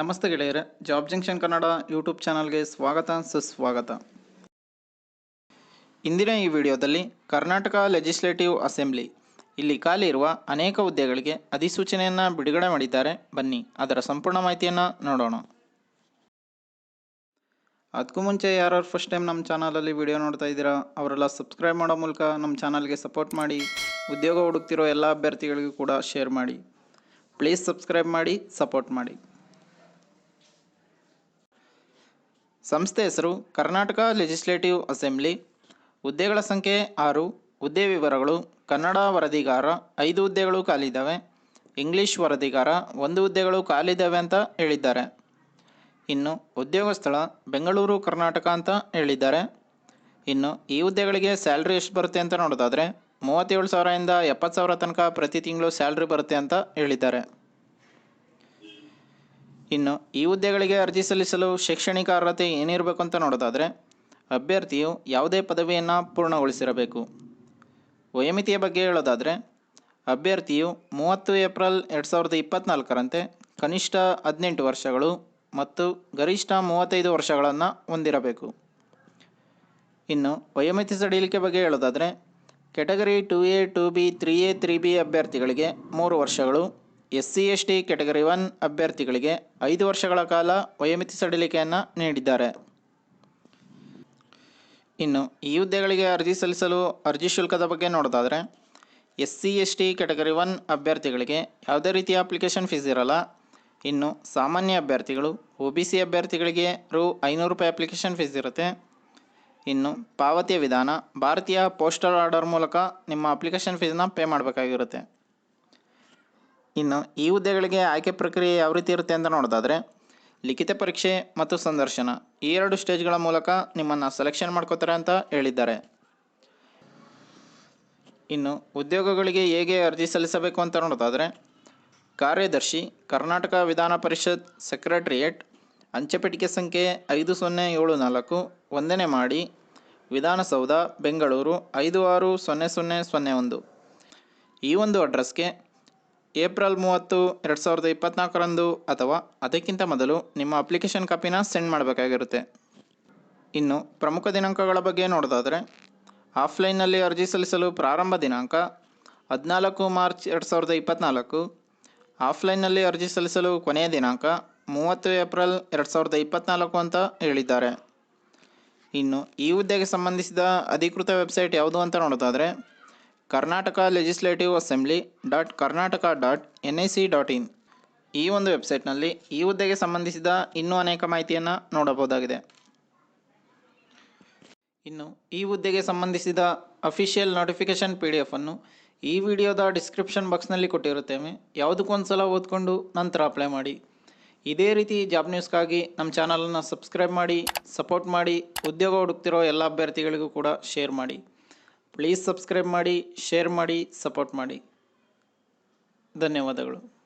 ನಮಸ್ತೆ ಗೆಳೆಯರೆ, job junction Kannada YouTube ಚಾನಲ್ಗೆ ಸ್ವಾಗತ, ಸುಸ್ವಾಗತ. ಇಂದಿನ ಈ ವಿಡಿಯೋದಲ್ಲಿ ಕರ್ನಾಟಕ ಲೆಜಿಸ್ಲೇಟಿವ್ ಅಸೆಂಬ್ಲಿ. ಇಲ್ಲಿ ಖಾಲಿ ಇರುವ ಅನೇಕ ಹುದ್ದೆಗಳಿಗೆ ಅಧಿಸೂಚನೆಯನ್ನು ಬಿಡುಗಡೆ ಮಾಡಿದ್ದಾರೆ. ಬನ್ನಿ, ಅದರ ಸಂಪೂರ್ಣ ಮಾಹಿತಿಯನ್ನು ನೋಡೋಣ. ಅದಕ್ಕೂ ಮುಂಚೆ ಯಾರು ಫಸ್ಟ್ ಟೈಮ್ ನಮ್ಮ ಚಾನಲಲ್ಲಿ ವಿಡಿಯೋ ನೋಡ್ತಾ ಇದ್ದೀರಾ, ಅವರೆಲ್ಲ ಸಬ್ಸ್ಕ್ರೈಬ್ ಮಾಡೋ ಮೂಲಕ ನಮ್ಮ ಚಾನಲ್ಗೆ ಸಪೋರ್ಟ್ ಮಾಡಿ, ಉದ್ಯೋಗ ಹುಡುಕ್ತಿರೋ ಎಲ್ಲ ಅಭ್ಯರ್ಥಿಗಳಿಗೂ ಕೂಡ ಶೇರ್ ಮಾಡಿ. ಪ್ಲೀಸ್ ಸಬ್ಸ್ಕ್ರೈಬ್ ಮಾಡಿ ಸಪೋರ್ಟ್ ಮಾಡಿ. ಸಂಸ್ಥೆ ಹೆಸರು ಕರ್ನಾಟಕ ಲೆಜಿಸ್ಲೇಟಿವ್ ಅಸೆಂಬ್ಲಿ. ಹುದ್ದೆಗಳ ಸಂಖ್ಯೆ ಆರು. ಹುದ್ದೆ ವಿವರಗಳು. ಕನ್ನಡ ವರದಿಗಾರ ಐದು ಹುದ್ದೆಗಳು ಖಾಲಿದ್ದಾವೆ. ಇಂಗ್ಲಿಷ್ ವರದಿಗಾರ ಒಂದು ಹುದ್ದೆಗಳು ಖಾಲಿದ್ದಾವೆ ಅಂತ ಹೇಳಿದ್ದಾರೆ. ಇನ್ನು ಉದ್ಯೋಗ ಸ್ಥಳ ಬೆಂಗಳೂರು, ಕರ್ನಾಟಕ ಅಂತ ಹೇಳಿದ್ದಾರೆ. ಇನ್ನು ಈ ಹುದ್ದೆಗಳಿಗೆ ಸ್ಯಾಲ್ರಿ ಎಷ್ಟು ಬರುತ್ತೆ ಅಂತ ನೋಡೋದಾದರೆ, ಮೂವತ್ತೇಳು ಸಾವಿರದಿಂದ ಎಪ್ಪತ್ತು ಸಾವಿರ ತನಕ ಪ್ರತಿ ತಿಂಗಳು ಸ್ಯಾಲ್ರಿ ಬರುತ್ತೆ ಅಂತ ಹೇಳಿದ್ದಾರೆ. ಇನ್ನು ಈ ಹುದ್ದೆಗಳಿಗೆ ಅರ್ಜಿ ಸಲ್ಲಿಸಲು ಶೈಕ್ಷಣಿಕ ಅರ್ಹತೆ ಏನಿರಬೇಕು ಅಂತ ನೋಡೋದಾದರೆ, ಅಭ್ಯರ್ಥಿಯು ಯಾವುದೇ ಪದವಿಯನ್ನು ಪೂರ್ಣಗೊಳಿಸಿರಬೇಕು. ವಯೋಮಿತಿಯ ಬಗ್ಗೆ ಹೇಳೋದಾದರೆ, ಅಭ್ಯರ್ಥಿಯು ಮೂವತ್ತು ಏಪ್ರಿಲ್ ಎರಡು ಸಾವಿರದ ಇಪ್ಪತ್ತ್ನಾಲ್ಕರಂತೆ ಕನಿಷ್ಠ ಹದಿನೆಂಟು ವರ್ಷಗಳು ಮತ್ತು ಗರಿಷ್ಠ ಮೂವತ್ತೈದು ವರ್ಷಗಳನ್ನು ಹೊಂದಿರಬೇಕು. ಇನ್ನು ವಯೋಮಿತಿ ಸಡಿಲಿಕೆ ಬಗ್ಗೆ ಹೇಳೋದಾದರೆ category two A, two B, three A, three B ಅಭ್ಯರ್ಥಿಗಳಿಗೆ ಮೂರು ವರ್ಷಗಳು S C S T category one ಅಭ್ಯರ್ಥಿಗಳಿಗೆ ಐದು ವರ್ಷಗಳ ಕಾಲ ವಯೋಮಿತಿ ಸಡಿಲಿಕೆಯನ್ನು ನೀಡಿದ್ದಾರೆ. ಇನ್ನು ಈ ಹುದ್ದೆಗಳಿಗೆ ಅರ್ಜಿ ಸಲ್ಲಿಸಲು ಅರ್ಜಿ ಶುಲ್ಕದ ಬಗ್ಗೆ ನೋಡೋದಾದರೆ S C S T category one ಅಭ್ಯರ್ಥಿಗಳಿಗೆ ಯಾವುದೇ ರೀತಿಯ ಅಪ್ಲಿಕೇಶನ್ ಫೀಸ್ ಇರಲ್ಲ. ಇನ್ನು ಸಾಮಾನ್ಯ ಅಭ್ಯರ್ಥಿಗಳು, ಒ ಬಿ ಸಿ ಅಭ್ಯರ್ಥಿಗಳಿಗೆ ರು ಐನೂರು ರೂಪಾಯಿ ಅಪ್ಲಿಕೇಶನ್ ಫೀಸ್ ಇರುತ್ತೆ. ಇನ್ನು ಪಾವತಿಯ ವಿಧಾನ, ಭಾರತೀಯ ಪೋಸ್ಟಲ್ ಆರ್ಡರ್ ಮೂಲಕ ನಿಮ್ಮ ಅಪ್ಲಿಕೇಶನ್ ಫೀಸನ್ನ ಪೇ ಮಾಡಬೇಕಾಗಿರುತ್ತೆ. ಇನ್ನು ಈ ಹುದ್ದೆಗಳಿಗೆ ಆಯ್ಕೆ ಪ್ರಕ್ರಿಯೆ ಯಾವ ರೀತಿ ಇರುತ್ತೆ ಅಂತ ನೋಡೋದಾದರೆ ಲಿಖಿತ ಪರೀಕ್ಷೆ ಮತ್ತು ಸಂದರ್ಶನ ಈ ಎರಡು ಸ್ಟೇಜ್ಗಳ ಮೂಲಕ ನಿಮ್ಮನ್ನು ಸೆಲೆಕ್ಷನ್ ಮಾಡ್ಕೋತಾರೆ ಅಂತ ಹೇಳಿದ್ದಾರೆ. ಇನ್ನು ಉದ್ಯೋಗಗಳಿಗೆ ಹೇಗೆ ಅರ್ಜಿ ಸಲ್ಲಿಸಬೇಕು ಅಂತ ನೋಡೋದಾದರೆ ಕಾರ್ಯದರ್ಶಿ, ಕರ್ನಾಟಕ ವಿಧಾನ ಪರಿಷತ್ ಸೆಕ್ರೆಟರಿಯೇಟ್ ಅಂಚೆಪೆಟ್ಟಿಗೆ ಸಂಖ್ಯೆ ಐದು ಸೊನ್ನೆ ಏಳು ನಾಲ್ಕು ಒಂದನೇ ಮಾಡಿ ವಿಧಾನಸೌಧ, ಬೆಂಗಳೂರು ಐದು ಆರು ಸೊನ್ನೆ ಸೊನ್ನೆ ಸೊನ್ನೆ ಒಂದು. ಈ ಒಂದು ಅಡ್ರೆಸ್ಗೆ ಏಪ್ರಿಲ್ ಮೂವತ್ತು, ಎರಡು ಸಾವಿರದ ಇಪ್ಪತ್ತ್ನಾಲ್ಕರಂದು ಅಥವಾ ಅದಕ್ಕಿಂತ ಮೊದಲು ನಿಮ್ಮ ಅಪ್ಲಿಕೇಶನ್ ಕಾಪಿನ ಸೆಂಡ್ ಮಾಡಬೇಕಾಗಿರುತ್ತೆ. ಇನ್ನು ಪ್ರಮುಖ ದಿನಾಂಕಗಳ ಬಗ್ಗೆ ನೋಡೋದಾದರೆ, ಆಫ್ಲೈನ್ನಲ್ಲಿ ಅರ್ಜಿ ಸಲ್ಲಿಸಲು ಪ್ರಾರಂಭ ದಿನಾಂಕ ಹದಿನಾಲ್ಕು ಮಾರ್ಚ್ ಎರಡು ಸಾವಿರದ ಇಪ್ಪತ್ತ್ನಾಲ್ಕು ಆಫ್ಲೈನ್ನಲ್ಲಿ ಅರ್ಜಿ ಸಲ್ಲಿಸಲು ಕೊನೆಯ ದಿನಾಂಕ ಮೂವತ್ತು ಏಪ್ರಿಲ್ ಎರಡು ಸಾವಿರದ ಇಪ್ಪತ್ತ್ನಾಲ್ಕು ಅಂತ ಹೇಳಿದ್ದಾರೆ. ಇನ್ನು ಈ ಹುದ್ದೆಗೆ ಸಂಬಂಧಿಸಿದ ಅಧಿಕೃತ ವೆಬ್ಸೈಟ್ ಯಾವುದು ಅಂತ ನೋಡೋದಾದರೆ Karnataka legislative assembly dot Karnataka dot N I C dot in ಈ ಒಂದು ವೆಬ್ಸೈಟ್ನಲ್ಲಿ ಈ ಹುದ್ದೆಗೆ ಸಂಬಂಧಿಸಿದ ಇನ್ನೂ ಅನೇಕ ಮಾಹಿತಿಯನ್ನು ನೋಡಬಹುದಾಗಿದೆ. ಇನ್ನು ಈ ಹುದ್ದೆಗೆ ಸಂಬಂಧಿಸಿದ ಅಫಿಷಿಯಲ್ ನೋಟಿಫಿಕೇಷನ್ ಪಿ ಡಿ ಎಫನ್ನು ಈ ವಿಡಿಯೋದ ಡಿಸ್ಕ್ರಿಪ್ಷನ್ ಬಾಕ್ಸ್ನಲ್ಲಿ ಕೊಟ್ಟಿರುತ್ತೇವೆ ಯಾವುದಕ್ಕೊಂದು ಸಲ ಓದ್ಕೊಂಡು ನಂತರ ಅಪ್ಲೈ ಮಾಡಿ. ಇದೇ ರೀತಿ ಜಾಬ್ ನ್ಯೂಸ್ಗಾಗಿ ನಮ್ಮ ಚಾನಲನ್ನು ಸಬ್ಸ್ಕ್ರೈಬ್ ಮಾಡಿ ಸಪೋರ್ಟ್ ಮಾಡಿ, ಉದ್ಯೋಗ ಹುಡುಕ್ತಿರೋ ಎಲ್ಲ ಅಭ್ಯರ್ಥಿಗಳಿಗೂ ಕೂಡ ಶೇರ್ ಮಾಡಿ. ಪ್ಲೀಸ್ ಸಬ್ಸ್ಕ್ರೈಬ್ ಮಾಡಿ ಶೇರ್ ಮಾಡಿ ಸಪೋರ್ಟ್ ಮಾಡಿ. ಧನ್ಯವಾದಗಳು.